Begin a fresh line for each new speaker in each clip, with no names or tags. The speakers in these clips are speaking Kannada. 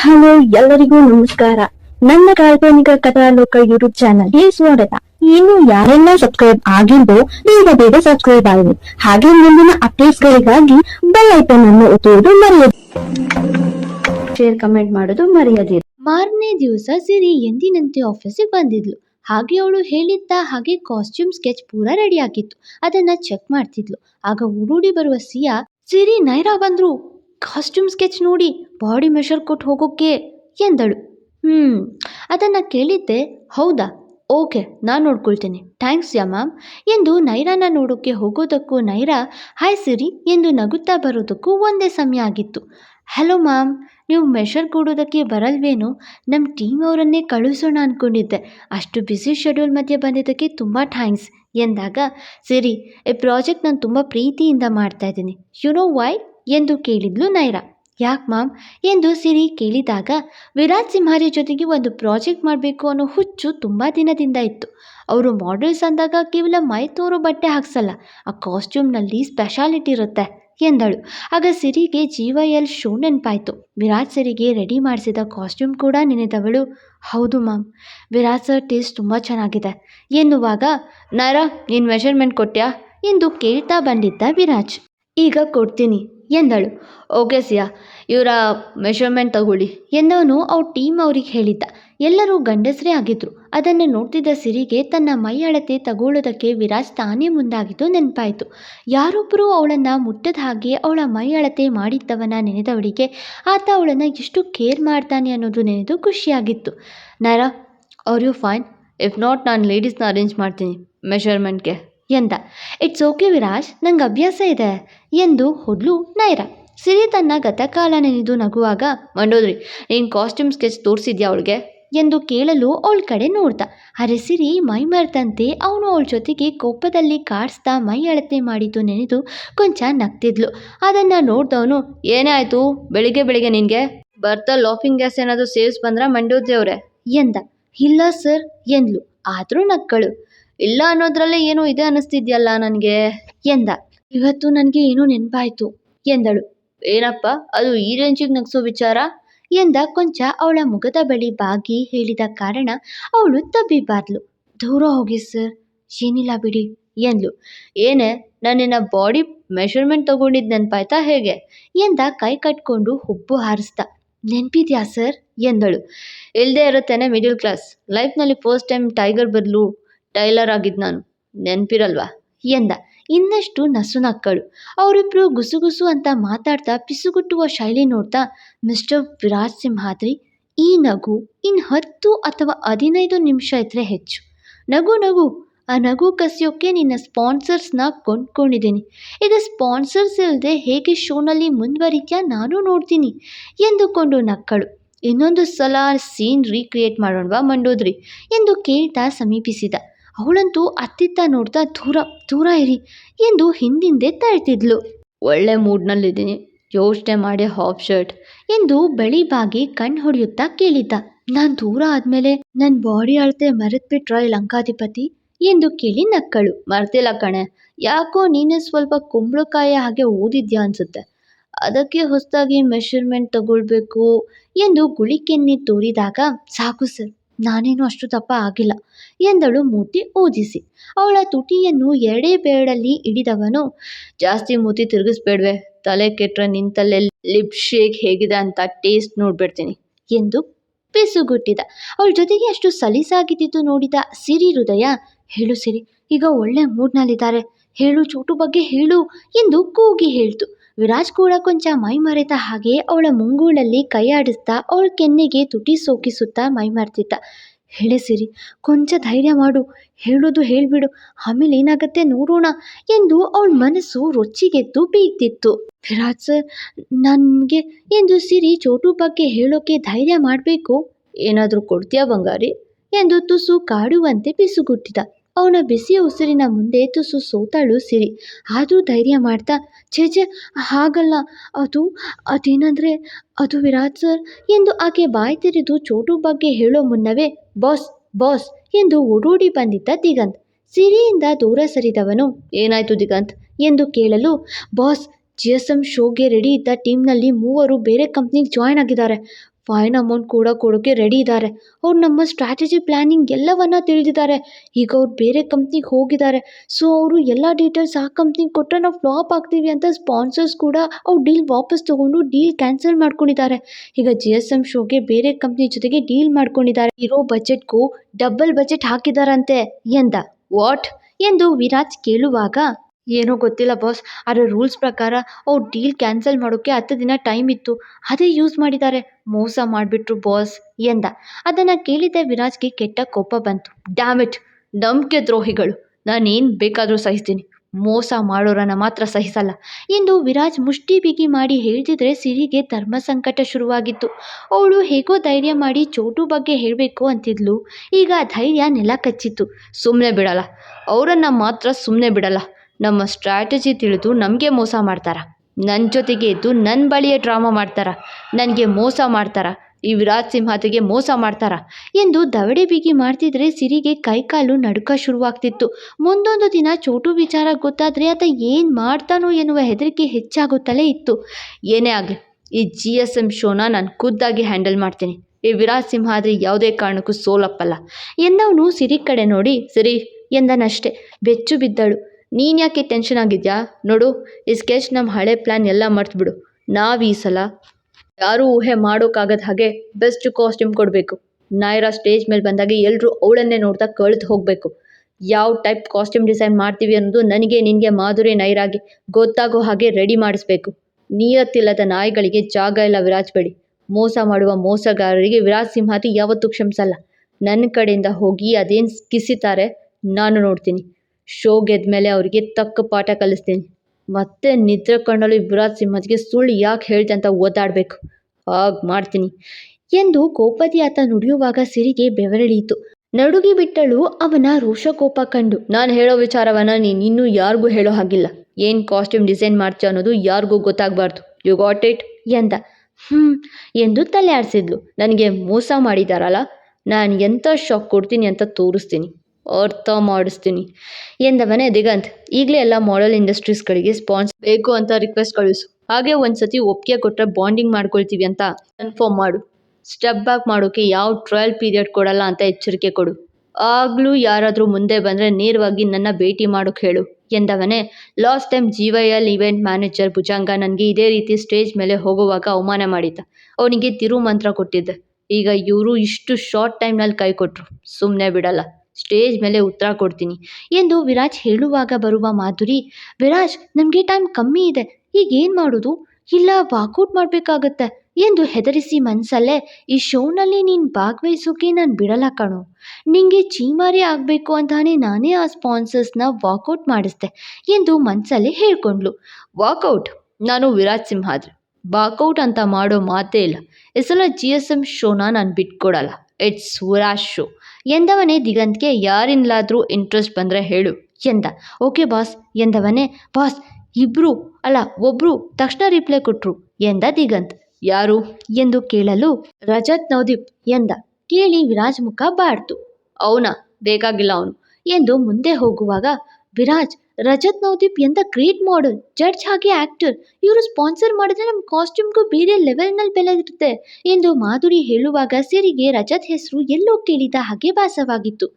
ಹಲೋ, ಎಲ್ಲರಿಗೂ ನಮಸ್ಕಾರ. ನನ್ನ ಕಾಲ್ಪನಿಕ ಕಥಾಲೋಕ ಯೂಟ್ಯೂಬ್ ಚಾನಲ್ಗೆ ಸ್ವಾಗತ. ಇನ್ನು ಯಾರೆಲ್ಲ ಸಬ್ಸ್ಕ್ರೈಬ್ ಆಗಿದ್ದು ಬೇಗ ಬೇಗ ಸಬ್ಸ್ಕ್ರೈಬ್ ಆಗಿ ಹಾಗೆ ಮುಂದಿನ ಅಪ್ಡೇಟ್ಸ್ ಗಳಿಗಾಗಿ ಬೆಲ್ ಐಕನ್ ಅನ್ನು ಒತ್ತುವುದು ಮರೆಯದು ಶೇರ್ ಕಮೆಂಟ್ ಮಾಡೋದು ಮರೆಯದಿರಿ.
ಮಾರನೇ ದಿವಸ ಸಿರಿ ಎಂದಿನಂತೆ ಆಫೀಸಿಗೆ ಬಂದಿದ್ಲು. ಹಾಗೆ ಅವಳು ಹೇಳಿದ್ದ ಹಾಗೆ ಕಾಸ್ಟ್ಯೂಮ್ ಸ್ಕೆಚ್ ಪೂರ ರೆಡಿ ಆಗಿತ್ತು. ಅದನ್ನ ಚೆಕ್ ಮಾಡ್ತಿದ್ಲು. ಆಗ ಉರುಡಿ ಬರುವ ಸಿಯಾ, ಸಿರಿ, ನೈರಾ ಬಂದ್ರು. ಕಾಸ್ಟ್ಯೂಮ್ ಸ್ಕೆಚ್ ನೋಡಿ ಬಾಡಿ ಮೆಷರ್ ಕೊಟ್ಟು ಹೋಗೋಕ್ಕೆ ಎಂದಳು. ಹ್ಞೂ ಅದನ್ನು ಕೇಳಿದ್ದೆ, ಹೌದಾ? ಓಕೆ, ನಾನು ನೋಡ್ಕೊಳ್ತೇನೆ. Thanks ya ma'am. ಎಂದು ನೈರಾನ ನೋಡೋಕ್ಕೆ ಹೋಗೋದಕ್ಕೂ ನೈರಾ, ಹಾಯ್ ಸಿರಿ ಎಂದು ನಗುತ್ತಾ ಬರೋದಕ್ಕೂ ಒಂದೇ ಸಮಯ ಆಗಿತ್ತು. ಹಲೋ ಮ್ಯಾಮ್, ನೀವು ಮೆಷರ್ ಕೊಡೋದಕ್ಕೆ ಬರಲ್ವೇನೋ? ನಮ್ಮ ಟೀಮ್ ಅವರನ್ನೇ ಕಳಿಸೋಣ ಅಂದ್ಕೊಂಡಿದ್ದೆ ಅಷ್ಟು ಬ್ಯುಸಿ ಶೆಡ್ಯೂಲ್ ಮಧ್ಯೆ ಬಂದಿದ್ದಕ್ಕೆ ತುಂಬ ಥ್ಯಾಂಕ್ಸ್ ಎಂದಾಗ, ಸಿರಿ, ಈ ಪ್ರಾಜೆಕ್ಟ್ ನಾನು ತುಂಬ ಪ್ರೀತಿಯಿಂದ ಮಾಡ್ತಾ ಇದ್ದೀನಿ. ಯು ನೋ ವೈ ಎಂದು ಕೇಳಿದ್ಲು ನೈರಾ. ಯಾಕೆ ಮ್ಯಾಮ್ ಎಂದು ಸಿರಿ ಕೇಳಿದಾಗ ವಿರಾಜ್ ಸಿಂಹಾರಿ ಜೊತೆಗೆ ಒಂದು ಪ್ರಾಜೆಕ್ಟ್ ಮಾಡಬೇಕು ಅನ್ನೋ ಹುಚ್ಚು ತುಂಬ ದಿನದಿಂದ ಇತ್ತು. ಅವರು ಮಾಡೆಲ್ಸ್ ಅಂದಾಗ ಕೇವಲ ಮೈ ತೋರೋ ಬಟ್ಟೆ ಹಾಕ್ಸಲ್ಲ, ಆ ಕಾಸ್ಟ್ಯೂಮ್ನಲ್ಲಿ ಸ್ಪೆಷಾಲಿಟಿ ಇರುತ್ತೆ ಎಂದಳು. ಆಗ ಸಿರಿಗೆ ಜೀವ ಎಲ್ ಶೋ ನೆನಪಾಯಿತು. ವಿರಾಜ್ ಸರಿಗೆ ರೆಡಿ ಮಾಡಿಸಿದ ಕಾಸ್ಟ್ಯೂಮ್ ಕೂಡ ನೆನೆದವಳು. ಹೌದು ಮ್ಯಾಮ್ ವಿರಾಜ್ ಸರ್ ಟೇಸ್ಟ್ ತುಂಬ ಚೆನ್ನಾಗಿದೆ ಎನ್ನುವಾಗ, ನರ, ನೀನು ಮೆಷರ್ಮೆಂಟ್ ಕೊಟ್ಟ್ಯಾ ಎಂದು ಕೇಳ್ತಾ ಬಂದಿದ್ದ ವಿರಾಜ್ ಈಗ ಕೊಡ್ತೀನಿ ಎಂದಳು. ಓಕೆ ಸಿಯಾ ಇವರ ಮೆಷರ್ಮೆಂಟ್ ತಗೊಳ್ಳಿ ಎಂದವನು ಅವ್ರ ಟೀಮ್ ಅವ್ರಿಗೆ ಹೇಳಿದ್ದ. ಎಲ್ಲರೂ ಗಂಡಸರೇ ಆಗಿದ್ರು. ಅದನ್ನು ನೋಡ್ತಿದ್ದ ಸಿರಿಗೆ ತನ್ನ ಮೈ ಅಳತೆ ತಗೊಳ್ಳೋದಕ್ಕೆ ವಿರಾಜ್ ತಾನೇ ಮುಂದಾಗಿದ್ದು ನೆನಪಾಯಿತು. ಯಾರೊಬ್ಬರೂ ಅವಳನ್ನು ಮುಟ್ಟದ ಹಾಗೆ ಅವಳ ಮೈ ಅಳತೆ ಮಾಡಿದ್ದವನ ನೆನೆದವಳಿಗೆ ಆತ ಅವಳನ್ನು ಎಷ್ಟು ಕೇರ್ ಮಾಡ್ತಾನೆ ಅನ್ನೋದು ನೆನೆದು ಖುಷಿಯಾಗಿತ್ತು. ನರ, are you fine? If not, ನಾನು ಲೇಡೀಸ್ನ ಅರೇಂಜ್ ಮಾಡ್ತೀನಿ ಮೆಷರ್ಮೆಂಟ್ಗೆ. ಎಂದ. ಇಟ್ಸ್ ಓಕೆ ವಿರಾಜ್, ನಂಗೆ ಅಭ್ಯಾಸ ಇದೆ ಎಂದು ಹೊಡ್ಲು ನೈರಾ. ಸಿರಿ ತನ್ನ ಗತಕಾಲ ನೆನೆದು ನಗುವಾಗ, ಮಂಡೋದ್ರಿ, ನೀನು ಕಾಸ್ಟ್ಯೂಮ್ ಸ್ಕೆಚ್ ತೋರಿಸಿದ್ಯಾ ಅವಳಿಗೆ? ಎಂದು ಕೇಳಲು ಅವಳ ಕಡೆ ನೋಡ್ದ. ಅರೆ ಸಿರಿ, ಮೈ ಮರೆತಂತೆ ಅವನು ಅವಳ ಜೊತೆಗೆ ಕೋಪದಲ್ಲಿ ಕಾಡಿಸ್ತಾ ಮೈ ಅಳತೆ ಮಾಡಿದ್ದು ನೆನೆದು ಕೊಂಚ ನಗ್ತಿದ್ಲು. ಅದನ್ನು ನೋಡ್ದವನು, ಏನೇ ಆಯಿತು, ಬೆಳಿಗ್ಗೆ ಬೆಳಿಗ್ಗೆ ನಿನಗೆ? ಬರ್ತಾ ಲಾಫಿಂಗ್ ಗ್ಯಾಸ್ ಏನಾದರೂ ಸೇವ್ಸ್ ಬಂದ್ರೆ ಮಂಡೋದ್ರಿ ಅವರೇ? ಎಂದ. ಇಲ್ಲ ಸರ್, ಎಂದ್ಲು. ಆದರೂ ನಕ್ಕಳು ಇಲ್ಲ ಅನ್ನೋದ್ರಲ್ಲೇ ಏನೋ ಇದೆ ಅನ್ನಿಸ್ತಿದ್ಯಲ್ಲ ನನಗೆ, ಎಂದ. ಇವತ್ತು ನನಗೆ ಏನೋ ನೆನಪಾಯಿತು, ಎಂದಳು. ಏನಪ್ಪ, ಅದು ಈ ರೇಂಜಿಗೆ ನಗಿಸೋ ವಿಚಾರ? ಎಂದ ಕೊಂಚ ಅವಳ ಮುಖದ ಬಳಿ ಬಾಗಿ ಹೇಳಿದ ಕಾರಣ ಅವಳು ತಬ್ಬಿಬಾರ್ಲು ದೂರ ಹೋಗಿ ಸರ್, ಏನಿಲ್ಲ ಬಿಡಿ, ಎಂದ್ಲು. ಏನೇ ನನ್ನ ಬಾಡಿ ಮೆಷರ್ಮೆಂಟ್ ತಗೊಂಡಿದ್ದು ನೆನಪಾಯ್ತಾ ಹೇಗೆ? ಎಂದ ಕೈ ಕಟ್ಕೊಂಡು ಹುಬ್ಬು ಹಾರಿಸ್ದ. ನೆನಪಿದ್ಯಾ ಸರ್, ಎಂದಳು. ಇಲ್ಲದೆ ಇರುತ್ತೇನೆ ಮಿಡಿಲ್ ಕ್ಲಾಸ್ ಲೈಫ್ನಲ್ಲಿ ಫಸ್ಟ್ ಟೈಮ್ ಟೈಗರ್ ಬದಲು ಟೈಲರ್ ಆಗಿದ್ದು ನಾನು. ನೆನಪಿರಲ್ವಾ? ಎಂದ ಇನ್ನಷ್ಟು ನಸು ನಕ್ಕಳು ಅವರಿಬ್ಬರು ಗುಸುಗುಸು ಅಂತ ಮಾತಾಡ್ತಾ ಪಿಸುಗುಟ್ಟುವ ಶೈಲಿ ನೋಡ್ತಾ ಮಿಸ್ಟರ್ ವಿರಾಜ್ ಸಿಂಹಾದ್ರಿ, ಈ ನಗು ಇನ್ನು ಹತ್ತು ಅಥವಾ ಹದಿನೈದು ನಿಮಿಷ ಇದ್ರೆ ಹೆಚ್ಚು. ನಗು ನಗು. ಆ ನಗು ಕಸಿಯೋಕ್ಕೆ ನಿನ್ನ ಸ್ಪಾನ್ಸರ್ಸ್ನ ಕೊಂಡ್ಕೊಂಡಿದ್ದೀನಿ. ಇದು ಸ್ಪಾನ್ಸರ್ಸ್ ಇಲ್ಲದೆ ಹೇಗೆ ಶೋನಲ್ಲಿ ಮುಂದುವರಿತ್ಯಾ ನಾನು ನೋಡ್ತೀನಿ ಎಂದುಕೊಂಡು ನಕ್ಕಳು. ಇನ್ನೊಂದು ಸಲ ಸೀನ್ ರೀಕ್ರಿಯೇಟ್ ಮಾಡೋಣವಾ ಮಂಡೋದ್ರಿ ಎಂದು ಕೇಳ್ತಾ ಸಮೀಪಿಸಿದ. ಅವಳಂತೂ ಅತ್ತಿತ್ತ ನೋಡ್ತಾ ದೂರ ದೂರ ಇರಿ ಎಂದು ಹಿಂದಿಂದೆ ತಳ್ತಿದ್ಲು. ಒಳ್ಳೆ ಮೂಡ್ನಲ್ಲಿದ್ದೀನಿ. ಯೋಚನೆ ಮಾಡಿ ಹಾಫ್ ಶರ್ಟ್ ಎಂದು ಬಳಿ ಬಾಗಿ ಕಣ್ಣು ಹೊಡೆಯುತ್ತಾ ಕೇಳಿದ್ದ. ನಾನು ದೂರ ಆದ್ಮೇಲೆ ನನ್ನ ಬಾಡಿ ಅಳತೆ ಮರೆತ್ಬಿಟ್ರಾ ಈ ಲಂಕಾಧಿಪತಿ ಎಂದು ಕೇಳಿ ನಕ್ಕಳು. ಮರ್ತಿಲ್ಲ ಕಣೆ. ಯಾಕೋ ನೀನೆ ಸ್ವಲ್ಪ ಕುಂಬಳಕಾಯ ಹಾಗೆ ಓದಿದ್ಯಾ ಅನ್ಸುತ್ತೆ. ಅದಕ್ಕೆ ಹೊಸದಾಗಿ ಮೆಷರ್ಮೆಂಟ್ ತಗೊಳ್ಬೇಕು ಎಂದು ಗುಳಿಕೆನ್ನಿ ತೋರಿದಾಗ ಸಾಕು ಸರ್ ನಾನೇನು ಅಷ್ಟು ದಪ್ಪ ಆಗಿಲ್ಲ ಎಂದಳು ಮೂತಿ ಊದಿಸಿ ಅವಳ ತುಟಿಯನ್ನು ಎರಡೇ ಬೇಡಲ್ಲಿ ಹಿಡಿದವನು, ಜಾಸ್ತಿ ಮೂತಿ ತಿರುಗಿಸ್ಬೇಡ್ವೆ, ತಲೆ ಕೆಟ್ಟರೆ ನಿಂತಲ್ಲೇ ಲಿಪ್ ಶೇಕ್ ಹೇಗಿದೆ ಅಂತ ಟೇಸ್ಟ್ ನೋಡ್ಬಿಡ್ತೀನಿ ಎಂದು ಪಿಸುಗುಟ್ಟಿದ ಅವಳ ಜೊತೆಗೆ ಅಷ್ಟು ಸಲೀಸಾಗಿದ್ದಿದ್ದು ನೋಡಿದ ಸಿರಿ ಹೃದಯ, ಹೇಳು ಸಿರಿ, ಈಗ ಒಳ್ಳೆ ಮೂಡ್ನಲ್ಲಿದ್ದಾರೆ ಹೇಳು ಚೋಟು ಬಗ್ಗೆ ಹೇಳು ಎಂದು ಕೂಗಿ ಹೇಳ್ತು. ವಿರಾಜ್ ಕೂಡ ಕೊಂಚ ಮೈ ಮರೆತ ಹಾಗೆ ಅವಳ ಮುಂಗೂಳಲ್ಲಿ ಕೈ ಆಡಿಸ್ತಾ ಅವಳ ಕೆನ್ನೆಗೆ ತುಟಿ ಸೋಕಿಸುತ್ತಾ ಮೈ ಮರೆತಿದ್ದ ಹೇಳೆ ಸಿರಿ, ಕೊಂಚ ಧೈರ್ಯ ಮಾಡು, ಹೇಳೋದು ಹೇಳ್ಬಿಡು, ಆಮೇಲೆ ಏನಾಗತ್ತೆ ನೋಡೋಣ ಎಂದು ಅವಳ ಮನಸ್ಸು ರೊಚ್ಚಿಗೆದ್ದು ಬೀಗ್ತಿತ್ತು. ವಿರಾಜ್ ಸರ್, ನನಗೆ ಎಂದು ಸಿರಿ ಚೋಟು ಬಗ್ಗೆ ಹೇಳೋಕೆ ಧೈರ್ಯ ಮಾಡಬೇಕು? ಏನಾದರೂ ಕೊಡ್ತೀಯಾ ಬಂಗಾರಿ? ಎಂದು ತುಸು ಕಾಡುವಂತೆ ಪಿಸುಗುಟ್ಟಿದ ಅವನ ಬಿಸಿಯ ಉಸಿರಿನ ಮುಂದೆ ತುಸು ಸೋತಾಳು ಸಿರಿ. ಆದರೂ ಧೈರ್ಯ ಮಾಡ್ತಾ, ಛೇ ಹಾಗಲ್ಲ. ಅದು, ಅದೇನಂದರೆ, ಅದು ವಿರಾಟ್ ಸರ್ ಎಂದು ಆಕೆ ಬಾಯಿ ತೆರೆದು ಚೋಟು ಬಗ್ಗೆ ಹೇಳೋ ಮುನ್ನವೇ, ಬಾಸ್ ಬಾಸ್ ಎಂದು ಓಡೋಡಿ ಬಂದಿದ್ದ ದಿಗಂತ್. ಸಿರಿಯಿಂದ ದೂರ ಸರಿದವನು, ಏನಾಯ್ತು ದಿಗಂತ್? ಎಂದು ಕೇಳಲು, ಬಾಸ್, ಜಿ ಎಸ್ ಎಂ ಶೋಗೆ ರೆಡಿ ಇದ್ದ ಟೀಮ್ನಲ್ಲಿ ಮೂವರು ಬೇರೆ ಕಂಪ್ನಿಗೆ ಜಾಯ್ನ್ ಆಗಿದ್ದಾರೆ. ಫೈನ್ ಅಮೌಂಟ್ ಕೂಡ ಕೊಡೋಕ್ಕೆ ರೆಡಿ ಇದ್ದಾರೆ ಅವ್ರು ನಮ್ಮ ಸ್ಟ್ರಾಟಜಿ ಪ್ಲ್ಯಾನಿಂಗ್ ಎಲ್ಲವನ್ನ ತಿಳಿದಿದ್ದಾರೆ. ಈಗ ಅವ್ರು ಬೇರೆ ಕಂಪ್ನಿಗೆ ಹೋಗಿದ್ದಾರೆ. ಸೊ ಅವರು ಎಲ್ಲ ಡೀಟೇಲ್ಸ್ ಆ ಕಂಪ್ನಿಗೆ ಕೊಟ್ಟರೆ ನಾವು ಫ್ಲಾಪ್ ಆಗ್ತೀವಿ ಅಂತ ಸ್ಪಾನ್ಸರ್ಸ್ ಕೂಡ ಅವ್ರು ಡೀಲ್ ವಾಪಸ್ ತೊಗೊಂಡು ಡೀಲ್ ಕ್ಯಾನ್ಸಲ್ ಮಾಡ್ಕೊಂಡಿದ್ದಾರೆ. ಈಗ ಜಿ ಎಸ್ ಎಂ ಶೋಗೆ ಬೇರೆ ಕಂಪ್ನಿ ಜೊತೆಗೆ ಡೀಲ್ ಮಾಡ್ಕೊಂಡಿದ್ದಾರೆ. ಇರೋ ಬಜೆಟ್ಗೂ ಡಬಲ್ ಬಜೆಟ್ ಹಾಕಿದಾರಂತೆ ಎಂದ. ವಾಟ್ ಎಂದು ವಿರಾಜ್ ಕೇಳುವಾಗ ಏನೋ ಗೊತ್ತಿಲ್ಲ ಬಾಸ್, ಆದರೆ ರೂಲ್ಸ್ ಪ್ರಕಾರ ಅವ್ರು ಡೀಲ್ ಕ್ಯಾನ್ಸಲ್ ಮಾಡೋಕ್ಕೆ ಹತ್ತು ದಿನ ಟೈಮ್ ಇತ್ತು. ಅದೇ ಯೂಸ್ ಮಾಡಿದ್ದಾರೆ. ಮೋಸ ಮಾಡಿಬಿಟ್ರು ಬಾಸ್ ಎಂದ. ಅದನ್ನು ಕೇಳಿದ ವಿರಾಜ್ಗೆ ಕೆಟ್ಟ ಕೋಪ ಬಂತು. ಡ್ಯಾಮಿಟ್ ನಂಬಿಕೆ ದ್ರೋಹಿಗಳು. ನಾನೇನು ಬೇಕಾದರೂ ಸಹಿಸ್ತೀನಿ. ಮೋಸ ಮಾಡೋರನ್ನ ಮಾತ್ರ ಸಹಿಸಲ್ಲ. ಎಂದು ವಿರಾಜ್ ಮುಷ್ಟಿ ಬಿಗಿ ಮಾಡಿ ಹೇಳ್ತಿದ್ರೆ ಸಿರಿಗೆ ಧರ್ಮ ಸಂಕಟ ಶುರುವಾಗಿತ್ತು. ಅವಳು ಹೇಗೋ ಧೈರ್ಯ ಮಾಡಿ ಚೋಟು ಬಗ್ಗೆ ಹೇಳಬೇಕು ಅಂತಿದ್ಲು. ಈಗ ಧೈರ್ಯ ನೆಲ ಕಚ್ಚಿತ್ತು. ಸುಮ್ಮನೆ ಬಿಡಲ್ಲ. ಅವರನ್ನು ಮಾತ್ರ ಸುಮ್ಮನೆ ಬಿಡಲ್ಲ. ನಮ್ಮ ಸ್ಟ್ರಾಟಜಿ ತಿಳಿದು ನಮಗೆ ಮೋಸ ಮಾಡ್ತಾರ. ನನ್ನ ಜೊತೆಗೆ ಇದ್ದು ನನ್ನ ಬಳಿಯೇ ಡ್ರಾಮಾ ಮಾಡ್ತಾರ. ನನಗೆ ಮೋಸ ಮಾಡ್ತಾರ. ಈ ವಿರಾಜ್ ಸಿಂಹತಿಗೆ ಮೋಸ ಮಾಡ್ತಾರ. ಎಂದು ದವಡೆ ಬಿಗಿ ಮಾಡ್ತಿದ್ರೆ ಸಿರಿಗೆ ಕೈಕಾಲು ನಡುಕ ಶುರುವಾಗ್ತಿತ್ತು. ಮುಂದೊಂದು ದಿನ ಚೋಟು ವಿಚಾರ ಗೊತ್ತಾದರೆ ಆತ ಏನು ಮಾಡ್ತಾನೋ ಎನ್ನುವ ಹೆದರಿಕೆ ಹೆಚ್ಚಾಗುತ್ತಲೇ ಇತ್ತು. ಏನೇ ಆಗಲಿ, ಈ ಜಿ ಎಸ್ ಎಂ ಶೋನ ನಾನು ಖುದ್ದಾಗಿ ಹ್ಯಾಂಡಲ್ ಮಾಡ್ತೀನಿ. ಈ ವಿರಾಜ್ ಸಿಂಹ ಆದರೆ ಯಾವುದೇ ಕಾರಣಕ್ಕೂ ಸೋಲಪ್ಪಲ್ಲ. ಎಂದವನು ಸಿರಿ ಕಡೆ ನೋಡಿ, ಸಿರಿ, ಎಂದನಷ್ಟೇ. ಬೆಚ್ಚು ಬಿದ್ದಳು. ನೀನು ಯಾಕೆ ಟೆನ್ಷನ್ ಆಗಿದ್ಯಾ? ನೋಡು, ಈ ಸ್ಕೆಚ್ ನಮ್ಮ ಹಳೆ ಪ್ಲ್ಯಾನ್ ಎಲ್ಲ ಮರ್ತುಬಿಡು. ನಾವು ಈ ಸಲ ಯಾರೂ ಊಹೆ ಮಾಡೋಕ್ಕಾಗದ ಹಾಗೆ ಬೆಸ್ಟ್ ಕಾಸ್ಟ್ಯೂಮ್ ಕೊಡಬೇಕು. ನಾಯರಾ ಸ್ಟೇಜ್ ಮೇಲೆ ಬಂದಾಗ ಎಲ್ಲರೂ ಅವಳನ್ನೇ ನೋಡ್ತಾ ಕಳೆದು ಹೋಗಬೇಕು. ಯಾವ ಟೈಪ್ ಕಾಸ್ಟ್ಯೂಮ್ ಡಿಸೈನ್ ಮಾಡ್ತೀವಿ ಅನ್ನೋದು ನನಗೆ, ನಿನಗೆ ಮಾಧುರಿ ನೈರಾಗಿ ಗೊತ್ತಾಗೋ ಹಾಗೆ ರೆಡಿ ಮಾಡಿಸ್ಬೇಕು. ನೀಯತ್ತಿಲ್ಲದ ನಾಯಿಗಳಿಗೆ ಜಾಗ ಇಲ್ಲ ವಿರಾಜಬೇಡಿ ಮೋಸ ಮಾಡುವ ಮೋಸಗಾರರಿಗೆ ವಿರಾಜ್ ಸಿಂಹಾತಿ ಯಾವತ್ತೂ ಕ್ಷಮಿಸಲ್ಲ. ನನ್ನ ಕಡೆಯಿಂದ ಹೋಗಿ ಅದೇನು ಕಿಸಿತಾರೆ ನಾನು ನೋಡ್ತೀನಿ. ಶೋ ಗೆದ್ಮೇಲೆ ಅವರಿಗೆ ತಕ್ಕ ಪಾಠ ಕಲಿಸ್ತೀನಿ. ಮತ್ತೆ ನಿದ್ರೆ ಕಣ್ಣಲ್ಲಿ ವಿರಾಟ್ ಸಿಂಹದ್ಗೆ ಸುಳ್ಳು ಯಾಕೆ ಹೇಳ್ದೆ ಅಂತ ಓದಾಡ್ಬೇಕು. ಆಗ ಮಾಡ್ತೀನಿ. ಎಂದು ಕೋಪದಿ ಆತ ನುಡಿಯುವಾಗ ಸಿರಿಗೆ ಬೆವರಿಳಿಯಿತು. ನಡುಗಿ ಬಿಟ್ಟಳು ಅವನ ರೋಷಕೋಪ ಕಂಡು. ನಾನು ಹೇಳೋ ವಿಚಾರವನ್ನ ನೀನು ಇನ್ನೂ ಯಾರಿಗೂ ಹೇಳೋ ಹಾಗಿಲ್ಲ. ಏನು ಕಾಸ್ಟ್ಯೂಮ್ ಡಿಸೈನ್ ಮಾಡ್ತೀಯ ಅನ್ನೋದು ಯಾರಿಗೂ ಗೊತ್ತಾಗಬಾರ್ದು. ಯು ಗಾಟ್ ಇಟ್ ಎಂದ. ಹ್ಞೂ ಎಂದು ತಲೆ ಆಡಿಸಿದ್ಲು ನನಗೆ ಮೋಸ ಮಾಡಿದಾರಲ್ಲ? ನಾನು ಎಂಥ ಶಾಕ್ ಕೊಡ್ತೀನಿ ಅಂತ ತೋರಿಸ್ತೀನಿ. ಅರ್ಥ ಮಾಡಿಸ್ತೀನಿ. ಎಂದವನೇ ದಿಗಂತ್, ಈಗಲೇ ಎಲ್ಲ ಮಾಡೆಲ್ ಇಂಡಸ್ಟ್ರೀಸ್ಗಳಿಗೆ ಸ್ಪಾನ್ಸ್ ಬೇಕು ಅಂತ ರಿಕ್ವೆಸ್ಟ್ ಕಳಿಸು. ಹಾಗೆ ಒಂದ್ಸತಿ ಒಪ್ಪಿಗೆ ಕೊಟ್ಟರೆ ಬಾಂಡಿಂಗ್ ಮಾಡ್ಕೊಳ್ತೀವಿ ಅಂತ ಕನ್ಫರ್ಮ್ ಮಾಡು. ಸ್ಟೆಪ್ ಬ್ಯಾಕ್ ಮಾಡೋಕ್ಕೆ ಯಾವ ಟ್ರಯಲ್ ಪೀರಿಯಡ್ ಕೊಡಲ್ಲ ಅಂತ ಎಚ್ಚರಿಕೆ ಕೊಡು. ಆಗಲೂ ಯಾರಾದರೂ ಮುಂದೆ ಬಂದರೆ ನೇರವಾಗಿ ನನ್ನ ಭೇಟಿ ಮಾಡೋಕ್ಕೆ ಹೇಳು, ಎಂದವನೇ. Last time G Y L event manager Bhujanga ನನಗೆ ಇದೇ ರೀತಿ ಸ್ಟೇಜ್ ಮೇಲೆ ಹೋಗುವಾಗ ಅವಮಾನ ಮಾಡಿದ್ದ. ಅವನಿಗೆ ತಿರುಮಂತ್ರ ಕೊಟ್ಟಿದ್ದೆ. ಈಗ ಇವರು ಇಷ್ಟು ಶಾರ್ಟ್ ಟೈಮ್ನಲ್ಲಿ ಕೈ ಕೊಟ್ಟರು ಸುಮ್ಮನೆ ಬಿಡಲ್ಲ. ಸ್ಟೇಜ್ ಮೇಲೆ ಉತ್ತರ ಕೊಡ್ತೀನಿ. ಎಂದು ವಿರಾಜ್ ಹೇಳುವಾಗ ಬರುವ ಮಾಧುರಿ, ವಿರಾಜ್, ನಮಗೆ ಟೈಮ್ ಕಮ್ಮಿ ಇದೆ. ಈಗ ಏನು ಮಾಡೋದು? ಇಲ್ಲ ವಾಕೌಟ್ ಮಾಡಬೇಕಾಗತ್ತೆ ಎಂದು ಹೆದರಿಸಿ ಮನಸ್ಸಲ್ಲೇ ಈ ಶೋನಲ್ಲಿ ನೀನು ಭಾಗವಹಿಸೋಕೆ ನಾನು ಬಿಡಲ್ಲ ಕಣೋ. ನಿಂಗೆ ಚೀಮಾರಿ ಆಗಬೇಕು ಅಂತಾನೆ ನಾನೇ ಆ ಸ್ಪಾನ್ಸರ್ಸ್ನ ವಾಕೌಟ್ ಮಾಡಿಸ್ದೆ ಎಂದು ಮನಸ್ಸಲ್ಲೇ ಹೇಳ್ಕೊಂಡ್ಲು. ವಾಕೌಟ್ ನಾನು ವಿರಾಜ್ ಸಿಂಹಾದ್ರಿ. ವಾಕೌಟ್ ಅಂತ ಮಾಡೋ ಮಾತೇ ಇಲ್ಲ. ಈ ಸಲ ಜಿ ಎಸ್ ಎಂ ಶೋನ ನಾನು ಬಿಟ್ಕೊಡಲ್ಲ. ಇಟ್ಸ್ ವಿರಾಜ್ ಶೋ ಎಂದವನೇ ದಿಗಂತ್ಗೆ ಯಾರಿನ್ಲಾದರೂ ಇಂಟ್ರೆಸ್ಟ್ ಬಂದರೆ ಹೇಳು, ಎಂದ. ಓಕೆ ಬಾಸ್ ಎಂದವನೇ ಬಾಸ್ ಇಬ್ಬರು ಅಲ್ಲ ಒಬ್ಬರು ತಕ್ಷಣ ರಿಪ್ಲೈ ಕೊಟ್ಟರು ಎಂದ ದಿಗಂತ್. ಯಾರು? ಎಂದು ಕೇಳಲು ರಜತ್ ನವದೀಪ್ ಎಂದ. ಕೇಳಿ ವಿರಾಜ್ ಮುಖ ಬಾಡ್ತು ಅವನ? ಬೇಕಾಗಿಲ್ಲ ಅವನು, ಎಂದು ಮುಂದೆ ಹೋಗುವಾಗ ವಿರಾಜ್, ರಜತ್ ನವದೀಪ್ ಎಂತ ಗ್ರೇಟ್ ಮಾಡಲ್ ಜಡ್ಜ್ ಹಾಗೆ ಆ್ಯಕ್ಟರ್ ಇವರು ಸ್ಪಾನ್ಸರ್ ಮಾಡಿದ್ರೆ ನಮ್ಮ ಕಾಸ್ಟ್ಯೂಮ್ಗೂ ಬೇರೆ ಲೆವೆಲ್ನಲ್ಲಿ ಬೆಲೆ ಇರುತ್ತೆ. ಎಂದು ಮಾಧುರಿ ಹೇಳುವಾಗ ಸಿರಿಗೆ ರಜತ್ ಹೆಸರು ಎಲ್ಲೋ ಕೇಳಿದ ಹಾಗೆ ಭಾಸವಾಗಿತ್ತು.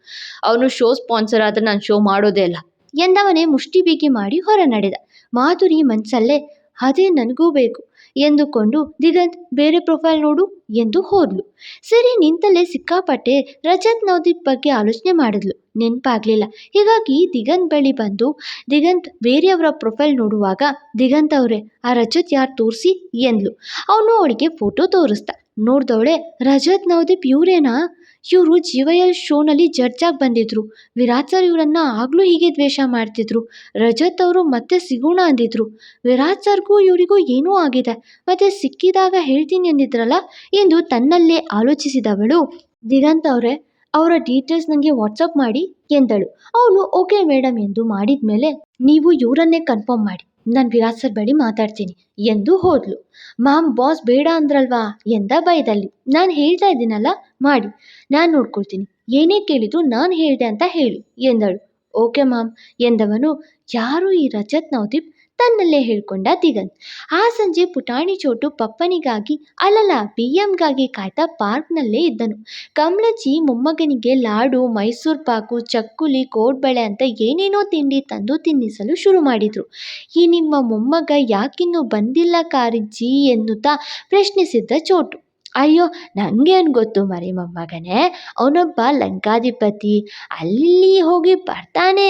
ಅವನು ಶೋ ಸ್ಪಾನ್ಸರ್ ಆದರೆ ನಾನು ಶೋ ಮಾಡೋದೇ ಇಲ್ಲ ಎಂದವನೇ ಮುಷ್ಟಿ ಬೀಗಿ ಮಾಡಿ ಹೊರ ನಡೆದ. ಮಾಧುರಿ ಮನಸ್ಸಲ್ಲೇ ಅದೇ ನನಗೂ ಬೇಕು. ಎಂದುಕೊಂಡು, ದಿಗಂತ್, ಬೇರೆ ಪ್ರೊಫೈಲ್ ನೋಡು ಎಂದು ಹೋದ್ಲು. ಸರಿ, ನಿಂತಲ್ಲೇ ಸಿಕ್ಕಾಪಟ್ಟೆ ರಜತ್ ನವದೀಪ್ ಬಗ್ಗೆ ಆಲೋಚನೆ ಮಾಡಿದ್ಲು. ನೆನಪಾಗ್ಲಿಲ್ಲ. ಹೀಗಾಗಿ ದಿಗಂತ್ ಬಳಿ ಬಂದು, ದಿಗಂತ್, ಬೇರೆಯವರ ಪ್ರೊಫೈಲ್ ನೋಡುವಾಗ ದಿಗಂತ್ ಅವರೇ, ಆ ರಜತ್ ಯಾರು ತೋರಿಸಿ? ಎಂದ್ಲು. ಅವನು ಅವಳಿಗೆ ಫೋಟೋ ತೋರಿಸ್ದ. ನೋಡ್ದವಳೆ, ರಜತ್ ನವದೀಪ್ ಇವರೇನಾ? ಇವರು ಜಿ ವೈ ಎಲ್ ಶೋನಲ್ಲಿ ಜಡ್ಜಾಗಿ ಬಂದಿದ್ರು. ವಿರಾಟ್ ಸರ್ ಇವರನ್ನ ಆಗಲೂ ಹೀಗೆ ದ್ವೇಷ ಮಾಡ್ತಿದ್ರು. ರಜತ್ ಅವರು ಮತ್ತೆ ಸಿಗೋಣ ಅಂದಿದ್ರು. ವಿರಾಟ್ ಸರ್ಗೂ ಇವರಿಗೂ ಏನೂ ಆಗಿದೆ. ಮತ್ತೆ ಸಿಕ್ಕಿದಾಗ ಹೇಳ್ತೀನಿ ಅಂದಿದ್ರಲ್ಲ? ಎಂದು ತನ್ನಲ್ಲೇ ಆಲೋಚಿಸಿದವಳು ದಿಗಂತ ಅವರೇ, ಅವರ ಡೀಟೇಲ್ಸ್ ನನಗೆ ವಾಟ್ಸಪ್ ಮಾಡಿ ಎಂದಳು. ಅವನು, ಓಕೆ ಮೇಡಮ್ ಎಂದು ಮಾಡಿದ ಮೇಲೆ ನೀವು ಇವರನ್ನೇ ಕನ್ಫರ್ಮ್ ಮಾಡಿ. ನಾನು ವಿರಾಟ್ ಸರ್ ಬಳಿ ಮಾತಾಡ್ತೀನಿ ಎಂದು ಹೋದ್ಲು. ಮ್ಯಾಮ್ ಬಾಸ್ ಬೇಡ ಅಂದ್ರಲ್ವಾ? ಎಂದ ಬೈದಲ್ಲಿ. ನಾನು ಹೇಳ್ತಾ ಇದ್ದೀನಲ್ಲ, ಮಾಡಿ. ನಾನು ನೋಡ್ಕೊಳ್ತೀನಿ. ಏನೇ ಕೇಳಿದ್ರು ನಾನು ಹೇಳಿದೆ ಅಂತ ಹೇಳಿ, ಎಂದಳು. ಓಕೆ ಮ್ಯಾಮ್ ಎಂದವನು. ಯಾರು ಈ ರಜತ್ ನವದೀಪ್? ತನ್ನಲ್ಲೇ ಹೇಳ್ಕೊಂಡ ದಿಗಂತ್. ಆ ಸಂಜೆ ಪುಟಾಣಿ ಚೋಟು ಪಪ್ಪನಿಗಾಗಿ ಅಲ್ಲಲ್ಲ ಬಿ ಎಂಗಾಗಿ ಕಾಯ್ತಾ ಪಾರ್ಕ್ನಲ್ಲೇ ಇದ್ದನು. ಕಮಲಜ್ಜಿ ಮೊಮ್ಮಗನಿಗೆ ಲಾಡು, ಮೈಸೂರು ಪಾಕು, ಚಕ್ಕುಲಿ, ಕೋಡ್ಬಳೆ ಅಂತ ಏನೇನೋ ತಿಂಡಿ ತಂದು ತಿನ್ನಿಸಲು ಶುರು ಮಾಡಿದರು. ಈ ನಿಮ್ಮ ಮೊಮ್ಮಗ ಯಾಕಿನ್ನೂ ಬಂದಿಲ್ಲ ಕಾರಿಜ್ಜಿ ಎನ್ನುತ್ತಾ ಪ್ರಶ್ನಿಸಿದ್ದ ಚೋಟು. ಅಯ್ಯೋ ನನಗೇನು ಗೊತ್ತು ಮರಿ ಮೊಮ್ಮಗನೇ? ಅವನೊಬ್ಬ ಲಂಕಾಧಿಪತಿ. ಅಲ್ಲಿ ಹೋಗಿ ಬರ್ತಾನೆ.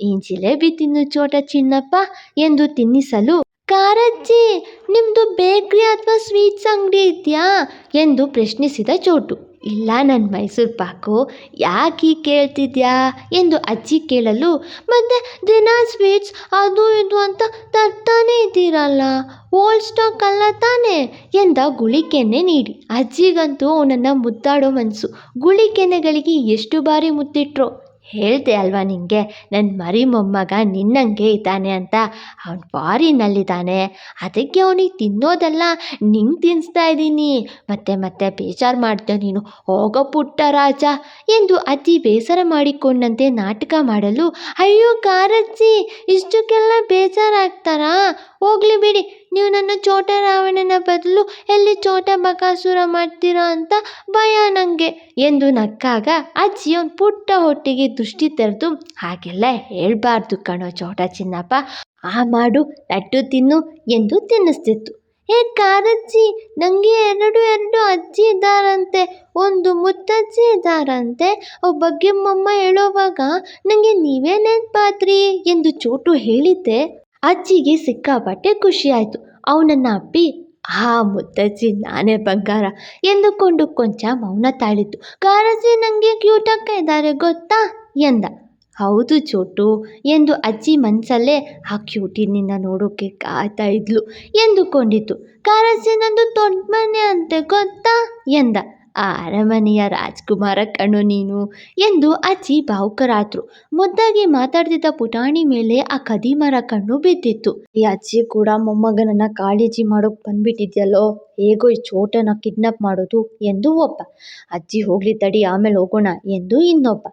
ನೀನು ಜಿಲೇಬಿ ತಿನ್ನು ಚೋಟ ಚಿನ್ನಪ್ಪ ಎಂದು ತಿನ್ನಿಸಲು, ಕಾರಜ್ಜಿ ನಿಮ್ಮದು ಬೇಕ್ರಿ ಅಥವಾ ಸ್ವೀಟ್ಸ್ ಅಂಗಡಿ ಇದೆಯಾ? ಎಂದು ಪ್ರಶ್ನಿಸಿದ ಚೋಟು. ಇಲ್ಲ ನನ್ನ ಮೈಸೂರು ಪಾಕು. ಯಾಕೆ ಕೇಳ್ತಿದ್ಯಾ? ಎಂದು ಅಜ್ಜಿ ಕೇಳಲು, ಮತ್ತೆ ದಿನ ಸ್ವೀಟ್ಸ್ ಅದು ಇದು ಅಂತ ತರ್ತಾನೇ ಇದ್ದೀರಲ್ಲ, ಓಲ್ಡ್ ಸ್ಟಾಕ್ ಅಲ್ಲ ತಾನೇ? ಎಂದ ಗುಳಿಕೆನೆ ನೀಡಿ. ಅಜ್ಜಿಗಂತೂ ಅವನನ್ನು ಮುದ್ದಾಡೋ ಮನಸ್ಸು ಗುಳಿಕೆನೆಗಳಿಗೆ ಎಷ್ಟು ಬಾರಿ ಮುತ್ತಿಟ್ರೋ ಹೇಳ್ದೆ ಅಲ್ವಾ ನಿನಗೆ ನನ್ನ ಮರಿ ಮೊಮ್ಮಗ ನಿನ್ನಂಗೆ ಇದ್ದಾನೆ ಅಂತ. ಅವನು ಫಾರಿನಲ್ಲಿದ್ದಾನೆ ಅದಕ್ಕೆ ಅವನಿಗೆ ತಿನ್ನೋದಲ್ಲ, ನಿಂಗೆ ತಿನ್ನಿಸ್ತಾ ಇದ್ದೀನಿ. ಮತ್ತೆ ಮತ್ತೆ ಬೇಜಾರು ಮಾಡ್ದೆ ನೀನು. ಹೋಗೋ ಪುಟ್ಟ ರಾಜ. ಎಂದು ಅಜ್ಜಿ ಬೇಸರ ಮಾಡಿಕೊಂಡಂತೆ ನಾಟಕ ಮಾಡಲು, ಅಯ್ಯೋ ಕಾರಜ್ಜಿ ಇಷ್ಟಕ್ಕೆಲ್ಲ ಬೇಜಾರಾಗ್ತಾರಾ? ಹೋಗ್ಲಿ ಬಿಡಿ. ನೀವು ನನ್ನ ಚೋಟ ರಾವಣನ ಬದಲು ಎಲ್ಲಿ ಚೋಟ ಬಕಾಸುರ ಮಾಡ್ತೀರಾ ಅಂತ ಭಯ ನನಗೆ ಎಂದು ನಕ್ಕಾಗ ಅಜ್ಜಿ ಅವ್ನ ಪುಟ್ಟ ಹೊಟ್ಟೆಗೆ ದೃಷ್ಟಿ ತೆರೆದು, ಹಾಗೆಲ್ಲ ಹೇಳ್ಬಾರ್ದು ಕಣೋ ಚೋಟ ಚಿನ್ನಪ್ಪ, ಆ ಮಾಡು ಲಡ್ಡು ತಿನ್ನು ಎಂದು ತಿನ್ನಿಸ್ತಿತ್ತು. ಏ ಕಾರಜ್ಜಿ ನನಗೆ ಎರಡು ಎರಡು ಅಜ್ಜಿ ಇದ್ದಾರಂತೆ, ಒಂದು ಮುತ್ತಜ್ಜಿ ಇದ್ದಾರಂತೆ ಬಗ್ಗೆ ಮಮ್ಮ ಹೇಳೋವಾಗ ನನಗೆ ನೀವೇ ನೆನಪಾದ್ರಿ ಎಂದು ಚೋಟು ಹೇಳಿದ್ದೆ. ಅಜ್ಜಿಗೆ ಸಿಕ್ಕಾಪಟ್ಟೆ ಖುಷಿಯಾಯಿತು. ಅವನನ್ನು ಅಪ್ಪಿ, ಆ ಮುತ್ತಜ್ಜಿ ನಾನೇ ಬಂಗಾರ ಎಂದುಕೊಂಡು ಕೊಂಚ ಮೌನ ತಾಳಿತು ಕಾರಜ್ಜಿ ನನಗೆ ಕ್ಯೂಟಕ್ಕ ಇದ್ದಾರೆ, ಗೊತ್ತಾ? ಎಂದ. ಹೌದು ಚೋಟು ಎಂದು ಅಜ್ಜಿ ಮನಸ್ಸಲ್ಲೇ ಆ ಕ್ಯೂಟಿನಿಂದ ನೋಡೋಕೆ ಕಾಯ್ತಾ ಇದ್ಲು ಎಂದುಕೊಂಡಿತು ಕಾರಜ್ಜಿ, ನಂದು ದೊಡ್ಡ ಮನೆ ಅಂತೆ, ಗೊತ್ತಾ? ಎಂದ. ಆ ಅರಮನೆಯ ರಾಜ್ಕುಮಾರ ಕಣು ನೀನು ಎಂದು ಅಜ್ಜಿ ಭಾವುಕರಾದ್ರು. ಮುದ್ದಾಗಿ ಮಾತಾಡ್ತಿದ್ದ ಪುಟಾಣಿ ಮೇಲೆ ಆ ಕದಿಮರ ಕಣ್ಣು ಬಿದ್ದಿತ್ತು. ಈ ಅಜ್ಜಿ ಕೂಡ ಮೊಮ್ಮಗನನ್ನ ಕಾಳಜಿ ಮಾಡೋಕ್ ಬಂದ್ಬಿಟ್ಟಿದ್ಯಲ್ಲೋ, ಹೇಗೋ ಈ ಚೋಟನ ಕಿಡ್ನಾಪ್ ಮಾಡೋದು ಎಂದು ಒಬ್ಬ. ಅಜ್ಜಿ ಹೋಗ್ಲಿ ತಡಿ, ಆಮೇಲೆ ಹೋಗೋಣ ಎಂದು ಇನ್ನೊಬ್ಬ.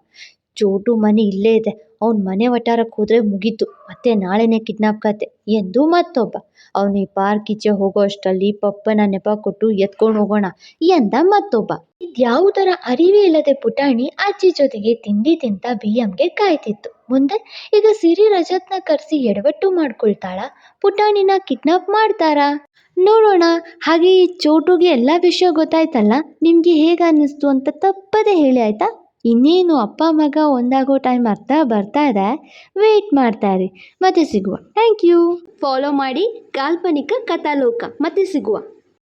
ಚೋಟು ಮನೆ ಇಲ್ಲೇ ಇದೆ ಅವ್ನ ಮನೆ ವಠಾರಕ್ಕೆ ಹೋದರೆ ಮುಗೀತು. ಮತ್ತೆ ನಾಳೆನೇ ಕಿಡ್ನಾಪ್ ಕತೆ ಎಂದು ಮತ್ತೊಬ್ಬ. ಅವನು ಈ ಪಾರ್ಕ್ ಈಚೆ ಹೋಗೋ ಅಷ್ಟರಲ್ಲಿ ಪಪ್ಪನ ನೆಪ ಕೊಟ್ಟು ಎತ್ಕೊಂಡು ಹೋಗೋಣ ಎಂದ ಮತ್ತೊಬ್ಬ. ಇದ್ಯಾವುದರ ಅರಿವೇ ಇಲ್ಲದೆ ಪುಟಾಣಿ ಅಜ್ಜಿ ಜೊತೆಗೆ ತಿಂಡಿ ತಿಂತ ಬಿ ಎಂಗೆ ಕಾಯ್ತಿತ್ತು. ಮುಂದೆ ಈಗ ಸಿರಿ ರಜತ್ನ ಕರೆಸಿ ಎಡವಟ್ಟು ಮಾಡ್ಕೊಳ್ತಾಳ. ಪುಟಾಣಿನ ಕಿಡ್ನಾಪ್ ಮಾಡ್ತಾರಾ? ನೋಡೋಣ. ಹಾಗೆ ಈ ಚೋಟುಗೆ ಎಲ್ಲ ವಿಷಯ ಗೊತ್ತಾಯ್ತಲ್ಲ? ನಿಮಗೆ ಹೇಗೆ ಅನ್ನಿಸ್ತು ಅಂತ ತಪ್ಪದೇ ಹೇಳಿ ಆಯ್ತಾ? ಇನ್ನೇನು ಅಪ್ಪ, ಮಗ ಒಂದಾಗೋ ಟೈಮ್ ಅರ್ಥ ಬರ್ತಾ ಇದೆ? ವೇಟ್ ಮಾಡ್ತಾ ಇರಿ ಮತ್ತೆ ಸಿಗುವ. ಥ್ಯಾಂಕ್ ಯು ಫಾಲೋ ಮಾಡಿ ಕಾಲ್ಪನಿಕ ಕಥಾಲೋಕ. ಮತ್ತೆ ಸಿಗುವ.